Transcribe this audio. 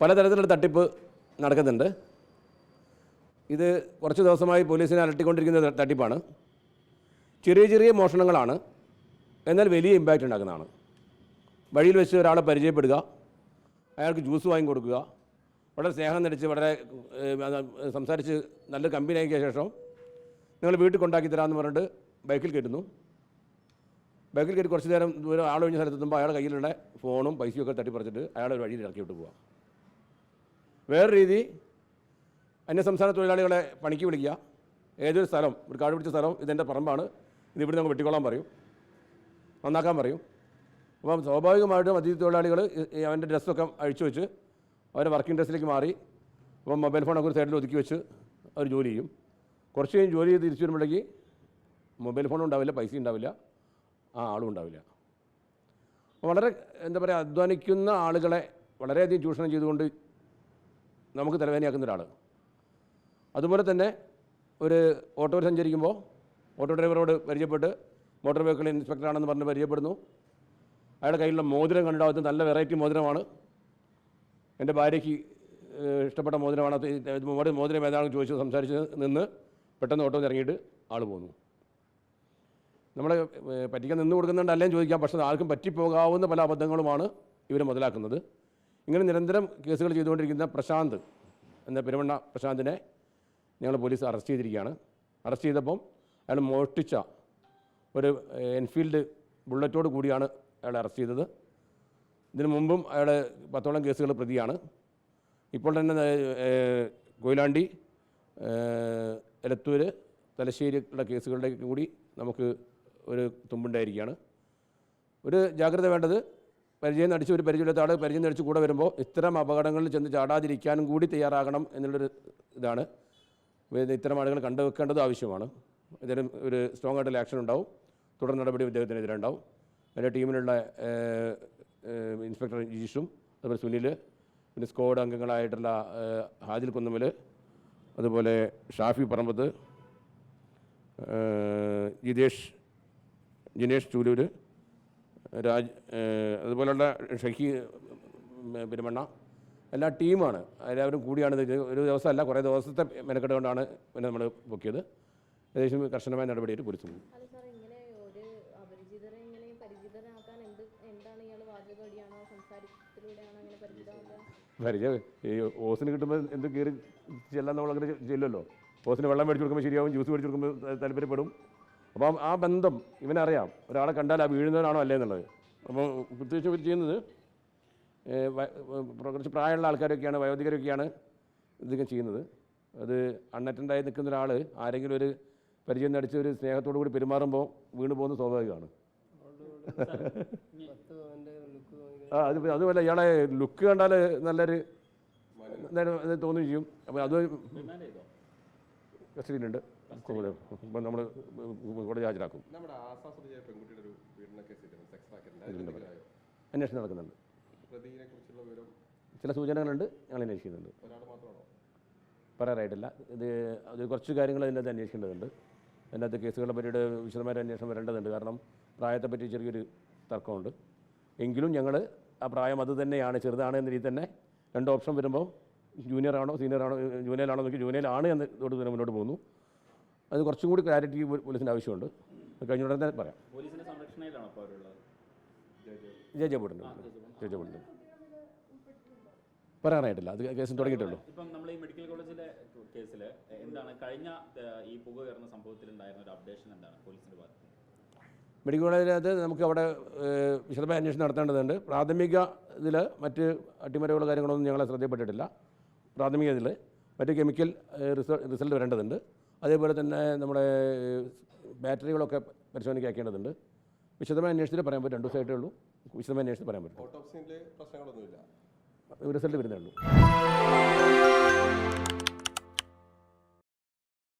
പലതരത്തിലുള്ള തട്ടിപ്പ് നടക്കുന്നുണ്ട്. ഇത് കുറച്ച് ദിവസമായി പോലീസിനെ അലട്ടിക്കൊണ്ടിരിക്കുന്ന തട്ടിപ്പാണ്. ചെറിയ ചെറിയ മോഷണങ്ങളാണ്. എന്നാൽ വലിയ ഇമ്പാക്റ്റ് ഉണ്ടാക്കുന്നതാണ്. വഴിയിൽ വെച്ച് ഒരാളെ പരിചയപ്പെടുക അയാൾക്ക് ജ്യൂസ് വാങ്ങി കൊടുക്കുക വളരെ സ്നേഹം നടിച്ച് വളരെ സംസാരിച്ച് നല്ല കമ്പനി ആക്കിയ ശേഷം നിങ്ങൾ വീട്ടിൽ കൊണ്ടാക്കി തരാമെന്ന് പറഞ്ഞിട്ട് ബൈക്കിൽ കയറ്റുന്നു. ബൈക്കിൽ കയറ്റി കുറച്ച് നേരം ദൂരം ആളൊഴിഞ്ഞ സ്ഥലത്തെത്തുമ്പോൾ അയാളുടെ കയ്യിലുള്ള ഫോണും പൈസയും ഒക്കെ തട്ടിപ്പറിച്ചിട്ട് അയാളെ ഒരു വഴിയിൽ ഇറക്കി വിട്ട് പോവാം. വേറെ രീതി അന്യസംസ്ഥാന തൊഴിലാളികളെ പണിക്ക് വിളിക്കുക. ഏതൊരു സ്ഥലം ഒരു കാട് പിടിച്ച സ്ഥലം ഇതെന്റെ പറമ്പാണ്. ഇത് ഇവിടെ നമുക്ക് വെട്ടിക്കൊള്ളാൻ പറയും. നന്നാക്കാൻ പറയും. അപ്പം സ്വാഭാവികമായിട്ടും അതിഥി തൊഴിലാളികൾ അവന്റെ ഡ്രസ്സൊക്കെ അഴിച്ചു വെച്ച് അവരെ വർക്കിംഗ് ഡ്രസ്സിലേക്ക് മാറി അപ്പം മൊബൈൽ ഫോണൊക്കെ ഒരു സൈഡിൽ ഒതുക്കി വെച്ച് അവർ ജോലി ചെയ്യും. കുറച്ച് കഴിഞ്ഞ് ജോലി ചെയ്ത് തിരിച്ചു വരുമ്പോഴേക്ക് മൊബൈൽ ഫോണും ഉണ്ടാവില്ല പൈസ ഉണ്ടാവില്ല ആ ആളും ഉണ്ടാവില്ല. വളരെ എന്താ പറയുക അധ്വാനിക്കുന്ന ആളുകളെ വളരെയധികം ചൂഷണം ചെയ്തുകൊണ്ട് നമുക്ക് തലവേദനയാക്കുന്ന ഒരാൾ അതുപോലെ തന്നെ ഒരു ഓട്ടോ സഞ്ചരിക്കുമ്പോൾ ഓട്ടോ ഡ്രൈവറോട് പരിചയപ്പെട്ട് മോട്ടോർ വെഹിക്കിൾ ഇൻസ്പെക്ടറാണെന്ന് പറഞ്ഞ് പരിചയപ്പെടുന്നു. അയാളുടെ കയ്യിലുള്ള മോതിരം കണ്ടിട്ട് നല്ല വെറൈറ്റി മോതിരമാണ്. എന്റെ ഭാര്യയ്ക്ക് ഇഷ്ടപ്പെട്ട മോതിരമാണ്. മോതിരം ഏതാണെന്ന് ചോദിച്ച് സംസാരിച്ച് നിന്ന് പെട്ടെന്ന് ഓട്ടോ ഇറങ്ങിയിട്ട് ആൾ പോന്നു. നമ്മൾ പറ്റിക്കാൻ നിന്ന് കൊടുക്കുന്നുണ്ട് അല്ലേം ചോദിക്കാം. പക്ഷേ ആർക്കും പറ്റിപ്പോകാവുന്ന പല അബദ്ധങ്ങളുമാണ് ഇവർ മുതലാക്കുന്നത്. ഇങ്ങനെ നിരന്തരം കേസുകൾ ചെയ്തുകൊണ്ടിരിക്കുന്ന പ്രശാന്ത് എന്ന പെരുമണ്ണ പ്രശാന്തിനെ ഞങ്ങൾ പോലീസ് അറസ്റ്റ് ചെയ്തിരിക്കുകയാണ്. അറസ്റ്റ് ചെയ്തപ്പം അയാൾ മോഷ്ടിച്ച ഒരു എൻഫീൽഡ് ബുള്ളറ്റോട് കൂടിയാണ് അയാളെ അറസ്റ്റ് ചെയ്തത്. ഇതിനു മുമ്പും അയാൾ പത്തോളം കേസുകൾ പ്രതിയാണ്. ഇപ്പോൾ തന്നെ കൊയിലാണ്ടി എലത്തൂര് തലശ്ശേരിയുടെ കേസുകളുടെ കൂടി നമുക്ക് ഒരു തുമ്പുണ്ടായിരിക്കുകയാണ്. ഒരു ജാഗ്രത വേണ്ടത് പരിചയം നടിച്ച് ഒരു പരിചയമില്ലാത്ത ആൾ പരിചയം നടിച്ച് കൂടെ വരുമ്പോൾ ഇത്തരം അപകടങ്ങളിൽ ചെന്ന് ചാടാതിരിക്കാനും കൂടി തയ്യാറാകണം എന്നുള്ളൊരു ഇതാണ്. ഇത് ഇത്തരം ആളുകൾ കണ്ടുവെക്കേണ്ടത് ആവശ്യമാണ്. ഇതിന് ഒരു സ്ട്രോങ് ആയിട്ടുള്ള ആക്ഷൻ ഉണ്ടാവും. തുടർ നടപടി ഇദ്ദേഹത്തിനെതിരെ ഉണ്ടാവും. എന്റെ ടീമിലുള്ള ഇൻസ്പെക്ടർ ജീഷും അതുപോലെ സുനിൽ പിന്നെ സ്ക്വാഡ് അംഗങ്ങളായിട്ടുള്ള ഹാജിൽ കുന്നമൽ അതുപോലെ ഷാഫി പറമ്പത്ത് ജിതേഷ് ജിനേഷ് ചൂലൂർ രാജ് അതുപോലുള്ള ഷഹി പെരുമണ്ണ എല്ലാ ടീമാണ്. എല്ലാവരും കൂടിയാണ് ഇത് ദിവസം ഒരു ദിവസമല്ല കുറേ ദിവസത്തെ മെനക്കെട്ട് കൊണ്ടാണ് പിന്നെ നമ്മൾ പൊക്കിയത്. ഏകദേശം കർശനമായ നടപടിയായിട്ട് ഒരു പരിചിതമാക്കുക പരിചയം ഈ ഓസിന് കിട്ടുമ്പോൾ എന്ത് കയറി ചെല്ലാൻ നമ്മളങ്ങനെ ചെല്ലുമല്ലോ ഓസിന് വെള്ളം മേടിച്ചു കൊടുക്കുമ്പോൾ ശരിയാവും ജ്യൂസ് മേടിച്ചു കൊടുക്കുമ്പോൾ താല്പര്യപ്പെടും. അപ്പം ആ ബന്ധം ഇവനറിയാം. ഒരാളെ കണ്ടാൽ ആ വീഴുന്നവനാണോ അല്ലേ എന്നുള്ളത്. അപ്പോൾ പ്രത്യേകിച്ച് ഇവർ ചെയ്യുന്നത് കുറച്ച് പ്രായമുള്ള ആൾക്കാരൊക്കെയാണ് വയോധികരൊക്കെയാണ് ഇതൊക്കെ ചെയ്യുന്നത്. അത് അണ്ണറ്റന്റായി നിൽക്കുന്ന ഒരാൾ ആരെങ്കിലും ഒരു പരിചയം നടിച്ച് ഒരു സ്നേഹത്തോടു കൂടി പെരുമാറുമ്പോൾ വീണ് പോകുന്നത് സ്വാഭാവികമാണ്. ആ അത് അതുമല്ല ഇയാളെ ലുക്ക് കണ്ടാൽ നല്ലൊരു തോന്നുകയും ചെയ്യും. അപ്പോൾ അത് കസ്റ്റഡിയിലുണ്ട്. നമ്മൾ കോടതി ഹാജരാക്കും. അന്വേഷണം നടക്കുന്നുണ്ട്. ചില സൂചനകളുണ്ട് ഞങ്ങൾ അന്വേഷിക്കുന്നുണ്ട്. പറയാറായിട്ടില്ല. ഇത് അത് കുറച്ച് കാര്യങ്ങൾ അതിനകത്ത് അന്വേഷിക്കേണ്ടതുണ്ട്. അതിനകത്ത് കേസുകളെ പറ്റിയിട്ട് വിശദമായ അന്വേഷണം വരേണ്ടതുണ്ട്. കാരണം പ്രായത്തെ പറ്റി ചെറിയൊരു തർക്കമുണ്ട്. എങ്കിലും ഞങ്ങൾ ആ പ്രായം അത് തന്നെയാണ് ചെറുതാണ് എന്ന രീതിയിൽ തന്നെ രണ്ട് ഓപ്ഷൻ വരുമ്പോൾ ജൂനിയർ ആണോ സീനിയർ ആണോ ജൂനിയർ ആണോ നോക്കി ജൂനിയർ ആണ് എന്ന് തൊട്ട് തന്നെ മുന്നോട്ട് പോകുന്നു. അത് കുറച്ചും കൂടി ക്ലാരിറ്റി പോലീസിന്റെ ആവശ്യമുണ്ട്. അത് കഴിഞ്ഞ ഉടനെ പറയാം. ജയജയപ്പെടുണ്ട് പറയാനായിട്ടില്ല. അത് കേസ് തുടങ്ങിയിട്ടുള്ളൂ. ഇപ്പം നമ്മൾ ഈ മെഡിക്കൽ കോളേജിലെ കേസിൽ എന്താണ് കഴിഞ്ഞ ഈ പുക കയറുന്ന സംഭവത്തിൽ ഉണ്ടായിരുന്ന ഒരു അപ്ഡേഷൻ എന്താണ് പോലീസിന്റെ ഭാഗത്ത്? മെഡിക്കൽ കോളേജിനകത്ത് നമുക്ക് അവിടെ വിശദമായ അന്വേഷണം നടത്തേണ്ടതുണ്ട്. പ്രാഥമിക ഇതിൽ മറ്റ് അട്ടിമറികളോ കാര്യങ്ങളൊന്നും ഞങ്ങളെ ശ്രദ്ധയിൽപ്പെട്ടിട്ടില്ല. പ്രാഥമിക ഇതിൽ മറ്റ് കെമിക്കൽ റിസൾട്ട് വരേണ്ടതുണ്ട്. അതേപോലെ തന്നെ നമ്മുടെ ബാറ്ററികളൊക്കെ പരിശോധനയ്ക്കാക്കേണ്ടതുണ്ട്. വിശദമായ അന്വേഷണത്തിൽ പറയാൻ പറ്റും രണ്ട് ദിവസമായിട്ടേ ഉള്ളൂ. വിശദമായ അന്വേഷണത്തിൽ പറയാൻ പറ്റും. റിസൾട്ട് വരുന്നേ ഉള്ളൂ.